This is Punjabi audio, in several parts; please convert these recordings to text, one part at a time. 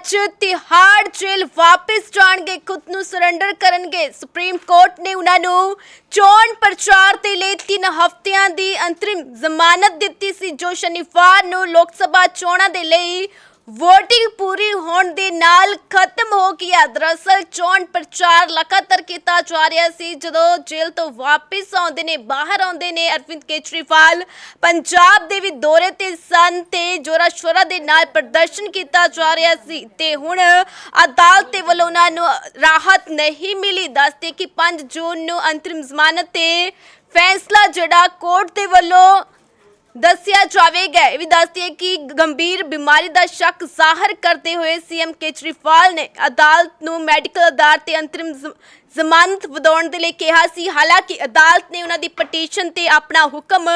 ਅੱਜ ਤਿਹਾੜ ਜੇਲ੍ਹ ਵਾਪਸ ਜਾਣਗੇ, ਖੁਦ ਨੂੰ ਸਰੈਂਡਰ ਕਰਨਗੇ। ਸੁਪਰੀਮ ਕੋਰਟ ਨੇ ਉਹਨਾਂ ਨੂੰ ਚੋਣ ਪ੍ਰਚਾਰ ਦੇ ਲਈ 3 ਹਫ਼ਤਿਆਂ ਦੀ ਅੰਤਰਿਮ ਜ਼ਮਾਨਤ ਦਿੱਤੀ ਸੀ, ਜੋ ਸ਼ਨੀਵਾਰ ਨੂੰ ਲੋਕ ਸਭਾ ਚੋਣਾਂ ਦੇ ਲਈ VOTING ਪੂਰੀ ਹੋਣ ਦੇ ਨਾਲ ਖਤਮ ਹੋ ਗਿਆ। ਦਰਅਸਲ ਚੋਣ ਪ੍ਰਚਾਰ ਲਗਾਤਾਰ ਕੀਤਾ ਜਾ ਰਿਹਾ ਸੀ। ਜਦੋਂ ਜੇਲ੍ਹ ਤੋਂ ਵਾਪਸ ਆਉਂਦੇ ਨੇ, ਬਾਹਰ ਆਉਂਦੇ ਨੇ ਅਰਵਿੰਦ ਕੇਜਰੀਵਾਲ, ਪੰਜਾਬ ਦੇ ਵੀ ਦੌਰੇ ਤੇ ਸਨ ਤੇ ਜੋਰਾ ਸ਼ੋਰਾ ਦੇ ਨਾਲ ਪ੍ਰਦਰਸ਼ਨ ਕੀਤਾ ਜਾ ਰਿਹਾ ਸੀ। ਤੇ ਹੁਣ ਅਦਾਲਤ ਦੇ ਵੱਲੋਂ ਉਹਨਾਂ ਨੂੰ ਰਾਹਤ ਨਹੀਂ ਮਿਲੀ। ਦੱਸਦੇ ਕਿ 5 ਜੂਨ ਨੂੰ ਅੰਤਰਿਮ ਜ਼ਮਾਨਤ ਤੇ ਫੈਸਲਾ ਜਿਹੜਾ ਕੋਰਟ ਦੇ ਵੱਲੋਂ ਦੱਸਿਆ ਜਾਵੇਗਾ ਇਹ ਵੀ ਦੱਸਦੀ ਹੈ ਕਿ ਗੰਭੀਰ ਬਿਮਾਰੀ ਦਾ ਸ਼ੱਕ ਜ਼ਾਹਰ ਕਰਦੇ ਹੋਏ ਸੀਐਮ ਕੇਜਰੀਵਾਲ ਨੇ ਅਦਾਲਤ ਨੂੰ ਮੈਡੀਕਲ ਆਧਾਰ ਤੇ ਅੰਤਰਿਮ ਜ਼- ਜ਼ਮਾਨਤ ਵਧਾਉਣ ਦੇ ਲਈ ਕਿਹਾ ਸੀ। ਹਾਲਾਂਕਿ ਅਦਾਲਤ ਨੇ ਉਹਨਾਂ ਦੀ ਪਟੀਸ਼ਨ ਤੇ ਆਪਣਾ ਹੁਕਮ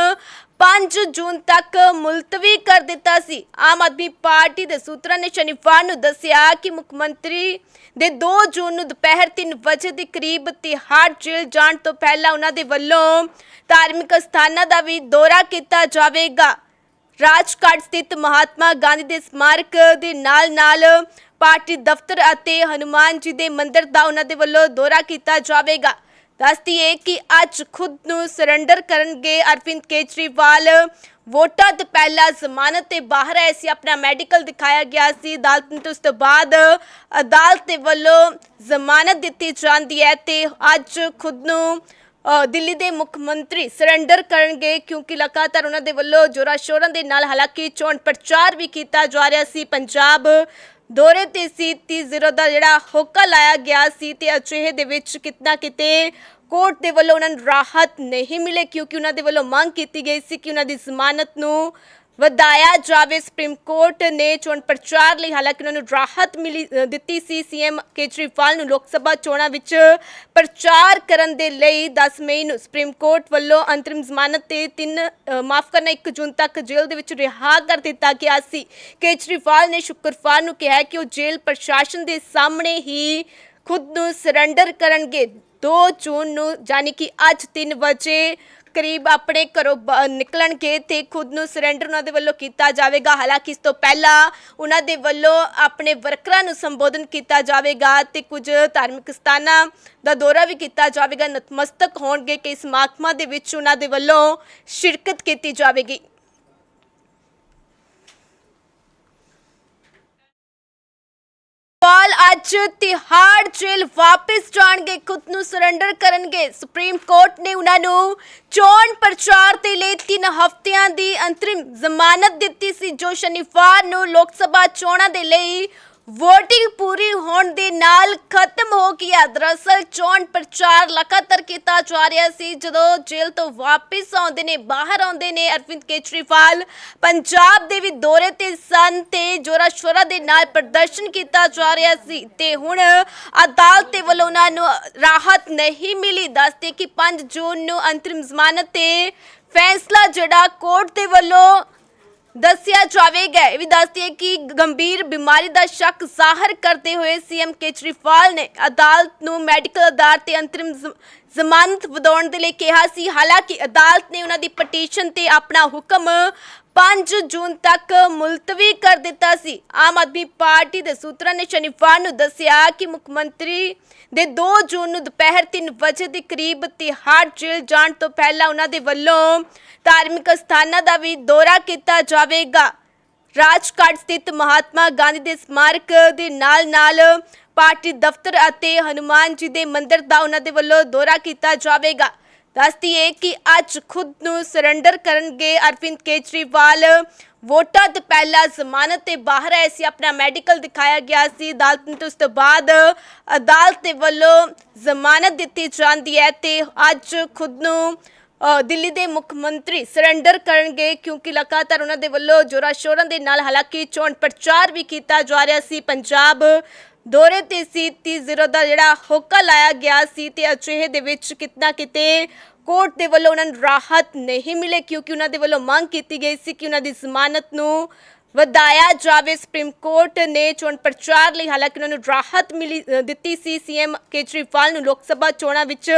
5 ਜੂਨ ਤੱਕ ਮੁਲਤਵੀ ਕਰ ਦਿੱਤਾ ਸੀ। ਆਮ ਆਦਮੀ ਪਾਰਟੀ ਦੇ ਸੂਤਰਾਂ ਨੇ ਸ਼ਨੀਵਾਰ ਨੂੰ ਦੱਸਿਆ ਕਿ ਮੁੱਖ ਮੰਤਰੀ ਦੇ 2 ਜੂਨ ਨੂੰ ਦੁਪਹਿਰ 3 ਵਜੇ ਦੇ ਕਰੀਬ ਤਿਹਾੜ ਜੇਲ੍ਹ ਜਾਣ ਤੋਂ ਪਹਿਲਾਂ ਉਹਨਾਂ ਦੇ ਵੱਲੋਂ ਧਾਰਮਿਕ ਸਥਾਨਾਂ ਦਾ ਵੀ ਦੌਰਾ ਕੀਤਾ ਜਾਵੇਗਾ। ਰਾਜਘਾਟ ਸਥਿਤ ਮਹਾਤਮਾ ਗਾਂਧੀ ਦੇ ਸਮਾਰਕ ਦੇ ਨਾਲ-ਨਾਲ ਪਾਰਟੀ ਦਫ਼ਤਰ ਅਤੇ ਹਨੂਮਾਨ ਜੀ ਦੇ ਮੰਦਿਰ ਦਾ ਉਹਨਾਂ ਦੇ ਵੱਲੋਂ ਦੌਰਾ ਕੀਤਾ ਜਾਵੇਗਾ। ਦੱਸਦੀਏ ਕਿ ਅੱਜ ਖੁਦ ਨੂੰ ਸਰੈਂਡਰ ਕਰਨਗੇ ਅਰਵਿੰਦ ਕੇਜਰੀਵਾਲ। ਵੋਟਾਂ ਤੋਂ ਪਹਿਲਾਂ ਜ਼ਮਾਨਤ ਤੇ ਬਾਹਰ ਆਏ ਸੀ, ਆਪਣਾ ਮੈਡੀਕਲ ਦਿਖਾਇਆ ਗਿਆ ਸੀ। ਅਦਾਲਤ ਨੇ ਉਸ ਤੋਂ ਬਾਅਦ ਅਦਾਲਤ ਦੇ ਵੱਲੋਂ ਜ਼ਮਾਨਤ ਦਿੱਤੀ ਜਾਂਦੀ ਹੈ ਤੇ ਅੱਜ ਖੁਦ ਨੂੰ ਦਿੱਲੀ ਦੇ ਮੁੱਖ ਮੰਤਰੀ ਸਰੈਂਡਰ ਕਰਨਗੇ ਕਿਉਂਕਿ ਲਗਾਤਾਰ ਉਹਨਾਂ ਦੇ ਵੱਲੋਂ ਜੋਰਾ ਸ਼ੋਰਾਂ ਦੇ ਨਾਲ ਹਾਲਾਂਕਿ ਚੋਣ ਪ੍ਰਚਾਰ ਵੀ ਕੀਤਾ ਜਾ ਰਿਹਾ ਸੀ। ਪੰਜਾਬ ਦੌਰੇ ਤੇ ਸੀ 30 ਦਾ ਜਿਹੜਾ ਹੋਕਾ ਲਾਇਆ ਗਿਆ ਸੀ ਤੇ ਅਜਿਹੇ ਦੇ ਵਿੱਚ ਕਿਤਨਾ ਕਿਤੇ ਕੋਰਟ ਦੇ ਵੱਲੋਂ ਉਹਨਾਂ ਨੂੰ ਰਾਹਤ ਨਹੀਂ ਮਿਲੇ ਕਿਉਂਕਿ ਉਹਨਾਂ ਦੇ ਵੱਲੋਂ ਮੰਗ ਕੀਤੀ ਗਈ ਸੀ ਕਿ ਉਹਨਾਂ ਦੀ ਜ਼ਮਾਨਤ ਨੂੰ ਵਧਾਇਆ ਜਾਵੇ। ਸੁਪਰੀਮ ਕੋਰਟ ਨੇ ਚੋਣ ਪ੍ਰਚਾਰ ਲਈ ਹਾਲਾਂਕਿ ਉਹਨਾਂ ਨੂੰ ਰਾਹਤ ਮਿਲੀ ਦਿੱਤੀ ਸੀ। ਸੀਐਮ ਕੇਜਰੀਵਾਲ ਨੂੰ ਲੋਕ ਸਭਾ ਚੋਣਾਂ ਵਿੱਚ ਪ੍ਰਚਾਰ ਕਰਨ ਦੇ ਲਈ 10 ਮਈ ਨੂੰ ਸੁਪਰੀਮ ਕੋਰਟ ਵੱਲੋਂ ਅੰਤਰਿਮ ਜ਼ਮਾਨਤ ਤੇ 3 ਮਾਫ ਕਰਨਾ 1 ਜੂਨ ਤੱਕ ਜੇਲ੍ਹ ਦੇ ਵਿੱਚ ਰਿਹਾ ਕਰ ਦਿੱਤਾ ਗਿਆ ਸੀ। ਕੇਜਰੀਵਾਲ ਨੇ ਸ਼ੁੱਕਰਵਾਰ ਨੂੰ ਕਿਹਾ ਕਿ ਉਹ ਜੇਲ੍ਹ ਪ੍ਰਸ਼ਾਸਨ ਦੇ ਸਾਹਮਣੇ ਹੀ ਖੁਦ ਨੂੰ ਸਰੈਂਡਰ ਕਰਨਗੇ। 2 ਜੂਨ ਨੂੰ, ਯਾਨੀ ਕਿ ਅੱਜ 3 ਵਜੇ ਕਰੀਬ ਆਪਣੇ ਘਰੋਂ ਬ- ਨਿਕਲਣਗੇ ਤੇ ਖੁਦ ਨੂੰ ਸਰੈਂਡਰ ਉਹਨਾਂ ਦੇ ਵੱਲੋਂ ਕੀਤਾ ਜਾਵੇਗਾ। ਹਾਲਾਂਕਿ ਇਸ ਤੋਂ ਪਹਿਲਾਂ ਉਹਨਾਂ ਦੇ ਵੱਲੋਂ ਆਪਣੇ ਵਰਕਰਾਂ ਨੂੰ ਸੰਬੋਧਨ ਕੀਤਾ ਜਾਵੇਗਾ ਤੇ ਕੁਝ ਧਾਰਮਿਕ ਸਥਾਨਾਂ ਦਾ ਦੌਰਾ ਵੀ ਕੀਤਾ ਜਾਵੇਗਾ। ਨਤਮਸਤਕ ਹੋਣਗੇ ਕਈ ਸਮਾਗਮਾਂ ਦੇ ਵਿੱਚ ਉਹਨਾਂ ਦੇ ਵੱਲੋਂ ਸ਼ਿਰਕਤ ਕੀਤੀ ਜਾਵੇਗੀ। ਅੱਜ ਤਿਹਾੜ ਜੇਲ੍ਹ ਵਾਪਸ ਜਾਣਗੇ, ਖੁਦ ਨੂੰ ਸਰੈਂਡਰ ਕਰਨਗੇ। ਸੁਪਰੀਮ ਕੋਰਟ ਨੇ ਉਹਨਾਂ ਨੂੰ ਚੋਣ ਪ੍ਰਚਾਰ ਦੇ ਲਈ 3 ਹਫ਼ਤਿਆਂ ਦੀ ਅੰਤਰਿਮ ਜ਼ਮਾਨਤ ਦਿੱਤੀ ਸੀ, ਜੋ ਸ਼ਨੀਵਾਰ ਨੂੰ ਲੋਕ ਸਭਾ ਚੋਣਾਂ ਦੇ ਲਈ VOTING ਪੂਰੀ ਹੋਣ ਦੇ ਨਾਲ ਖਤਮ ਹੋ ਗਿਆ। ਦਰਅਸਲ ਚੋਣ ਪ੍ਰਚਾਰ ਲਗਾਤਾਰ ਕੀਤਾ ਜਾ ਰਿਹਾ ਸੀ। ਜਦੋਂ ਜੇਲ੍ਹ ਤੋਂ ਵਾਪਸ ਆਉਂਦੇ ਨੇ, ਬਾਹਰ ਆਉਂਦੇ ਨੇ ਅਰਵਿੰਦ ਕੇਜਰੀਵਾਲ, ਪੰਜਾਬ ਦੇ ਵੀ ਦੌਰੇ ਤੇ ਸਨ ਤੇ ਜੋਰਾ ਸ਼ੋਰਾ ਦੇ ਨਾਲ ਪ੍ਰਦਰਸ਼ਨ ਕੀਤਾ ਜਾ ਰਿਹਾ ਸੀ ਤੇ ਹੁਣ ਅਦਾਲਤ ਦੇ ਵੱਲੋਂ ਉਹਨਾਂ ਨੂੰ ਰਾਹਤ ਨਹੀਂ ਮਿਲੀ। ਦੱਸਦੇ ਕਿ 5 ਜੂਨ ਨੂੰ ਅੰਤਰਿਮ ਜ਼ਮਾਨਤ ਤੇ ਫੈਸਲਾ ਜਿਹੜਾ ਕੋਰਟ ਦੇ ਵੱਲੋਂ ਦੱਸਿਆ ਜਾਵੇਗਾ। ਇਹ ਵੀ ਦੱਸਦੀ ਹੈ ਕਿ ਗੰਭੀਰ ਬਿਮਾਰੀ ਦਾ ਸ਼ੱਕ ਜ਼ਾਹਰ ਕਰਦੇ ਹੋਏ ਸੀਐਮ ਕੇਜਰੀਵਾਲ ਨੇ ਅਦਾਲਤ ਨੂੰ ਮੈਡੀਕਲ ਆਧਾਰ ਤੇ ਅੰਤਰਿਮ ਜ਼ਮਾਨਤ ਵਧਾਉਣ ਦੇ ਲਈ ਕਿਹਾ ਸੀ। ਹਾਲਾਂਕਿ ਅਦਾਲਤ ਨੇ ਉਹਨਾਂ ਦੀ ਪਟੀਸ਼ਨ ਤੇ ਆਪਣਾ ਹੁਕਮ 5 ਜੂਨ ਤੱਕ ਮੁਲਤਵੀ ਕਰ ਦਿੱਤਾ ਸੀ। ਆਮ ਆਦਮੀ ਪਾਰਟੀ ਦੇ ਸੂਤਰਾਂ ਨੇ ਸ਼ਨੀਵਾਰ ਨੂੰ ਦੱਸਿਆ ਕਿ ਮੁੱਖ ਮੰਤਰੀ ਦੇ 2 ਜੂਨ ਨੂੰ ਦੁਪਹਿਰ 3 ਵਜੇ ਦੇ ਕਰੀਬ ਤਿਹਾੜ ਜੇਲ੍ਹ ਜਾਣ ਤੋਂ ਪਹਿਲਾਂ ਉਹਨਾਂ ਦੇ ਵੱਲੋਂ ਧਾਰਮਿਕ ਸਥਾਨਾਂ ਦਾ ਵੀ ਦੌਰਾ ਕੀਤਾ ਜਾਵੇਗਾ। ਰਾਜਘਾਟ ਸਥਿਤ ਮਹਾਤਮਾ ਗਾਂਧੀ ਦੇ ਸਮਾਰਕ ਦੇ ਨਾਲ-ਨਾਲ ਪਾਰਟੀ ਦਫ਼ਤਰ ਅਤੇ ਹਨੂਮਾਨ ਜੀ ਦੇ ਮੰਦਿਰ ਦਾ ਉਹਨਾਂ ਦੇ ਵੱਲੋਂ ਦੌਰਾ ਕੀਤਾ ਜਾਵੇਗਾ। ਦੱਸਦੀਏ ਕਿ ਅੱਜ ਖੁਦ ਨੂੰ ਸਰੈਂਡਰ ਕਰਨਗੇ ਅਰਵਿੰਦ ਕੇਜਰੀਵਾਲ। ਵੋਟਾਂ ਤੋਂ ਪਹਿਲਾਂ ਜ਼ਮਾਨਤ ਤੇ ਬਾਹਰ ਆਏ ਸੀ ਆਪਣਾ ਮੈਡੀਕਲ ਦਿਖਾਇਆ ਗਿਆ ਸੀ। ਅਦਾਲਤ ਨੇ ਉਸ ਤੋਂ ਬਾਅਦ ਅਦਾਲਤ ਦੇ ਵੱਲੋਂ ਜ਼ਮਾਨਤ ਦਿੱਤੀ ਜਾਂਦੀ ਹੈ ਤੇ ਅੱਜ ਖੁਦ ਨੂੰ ਅ, ਦਿੱਲੀ ਦੇ ਮੁੱਖ ਮੰਤਰੀ ਸਰੈਂਡਰ ਕਰਨਗੇ ਕਿਉਂਕਿ ਲਗਾਤਾਰ ਉਹਨਾਂ ਦੇ ਵੱਲੋਂ ਜੋਰਾ ਸ਼ੋਰਾਂ ਦੇ ਨਾਲ ਹਾਲਾਂਕਿ ਚੋਣ ਪ੍ਰਚਾਰ ਵੀ ਕੀਤਾ ਜਾ ਰਿਹਾ ਸੀ। ਪੰਜਾਬ ਦੌਰੇ ਤੇ ਸੀ 30 ਦਾ ਜਿਹੜਾ ਹੋਕਾ ਲਾਇਆ ਗਿਆ ਸੀ ਤੇ ਅਜਿਹੇ ਦੇ ਵਿੱਚ ਕਿਤਨਾ ਕਿਤੇ ਕੋਰਟ ਦੇ ਵੱਲੋਂ ਉਹਨਾਂ ਨੂੰ ਰਾਹਤ ਨਹੀਂ ਮਿਲੇ ਕਿਉਂਕਿ ਉਹਨਾਂ ਦੇ ਵੱਲੋਂ ਮੰਗ ਕੀਤੀ ਗਈ ਸੀ ਕਿ ਉਹਨਾਂ ਦੀ ਜ਼ਮਾਨਤ ਨੂੰ ਵਧਾਇਆ ਜਾਵੇ। ਸੁਪਰੀਮ ਕੋਰਟ ਨੇ ਚੋਣ ਪ੍ਰਚਾਰ ਲਈ ਹਾਲਾਂਕਿ ਉਹਨਾਂ ਨੂੰ ਰਾਹਤ ਮਿਲੀ ਦਿੱਤੀ ਸੀ। ਸੀਐਮ ਕੇਜਰੀਵਾਲ ਨੂੰ ਲੋਕ ਸਭਾ ਚੋਣਾਂ ਵਿੱਚ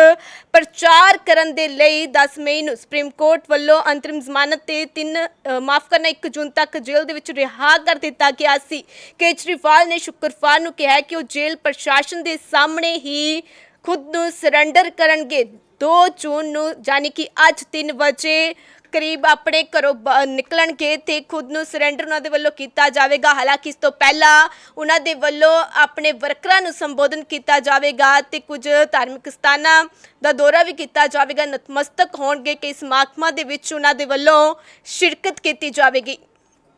ਪ੍ਰਚਾਰ ਕਰਨ ਦੇ ਲਈ 10 ਮਈ ਨੂੰ ਸੁਪਰੀਮ ਕੋਰਟ ਵੱਲੋਂ ਅੰਤਰਿਮ ਜ਼ਮਾਨਤ ਤੇ ਤਿੰਨ ਮਾਫ ਕਰਨਾ 1 ਜੂਨ ਤੱਕ ਜੇਲ੍ਹ ਦੇ ਵਿੱਚ ਰਿਹਾ ਕਰ ਦਿੱਤਾ ਗਿਆ ਸੀ। ਕੇਜਰੀਵਾਲ ਨੇ ਸ਼ੁੱਕਰਵਾਰ ਨੂੰ ਕਿਹਾ ਕਿ ਉਹ ਜੇਲ੍ਹ ਪ੍ਰਸ਼ਾਸਨ ਦੇ ਸਾਹਮਣੇ ਹੀ ਖੁਦ ਨੂੰ ਸਰੈਂਡਰ ਕਰਨਗੇ। 2 ਜੂਨ ਨੂੰ, ਯਾਨੀ ਕਿ ਅੱਜ 3 ਵਜੇ ਕਰੀਬ ਆਪਣੇ ਘਰੋਂ ਬ- ਨਿਕਲਣਗੇ ਤੇ ਖੁਦ ਨੂੰ ਸਰੈਂਡਰ ਉਹਨਾਂ ਦੇ ਵੱਲੋਂ ਕੀਤਾ ਜਾਵੇਗਾ। ਹਾਲਾਂਕਿ ਇਸ ਤੋਂ ਪਹਿਲਾਂ ਉਹਨਾਂ ਦੇ ਵੱਲੋਂ ਆਪਣੇ ਵਰਕਰਾਂ ਨੂੰ ਸੰਬੋਧਨ ਕੀਤਾ ਜਾਵੇਗਾ ਤੇ ਕੁਝ ਧਾਰਮਿਕ ਸਥਾਨਾਂ ਦਾ ਦੌਰਾ ਵੀ ਕੀਤਾ ਜਾਵੇਗਾ। ਨਤਮਸਤਕ ਹੋਣਗੇ ਕਈ ਸਮਾਗਮਾਂ ਦੇ ਵਿੱਚ ਉਹਨਾਂ ਦੇ ਵੱਲੋਂ ਸ਼ਿਰਕਤ ਕੀਤੀ ਜਾਵੇਗੀ।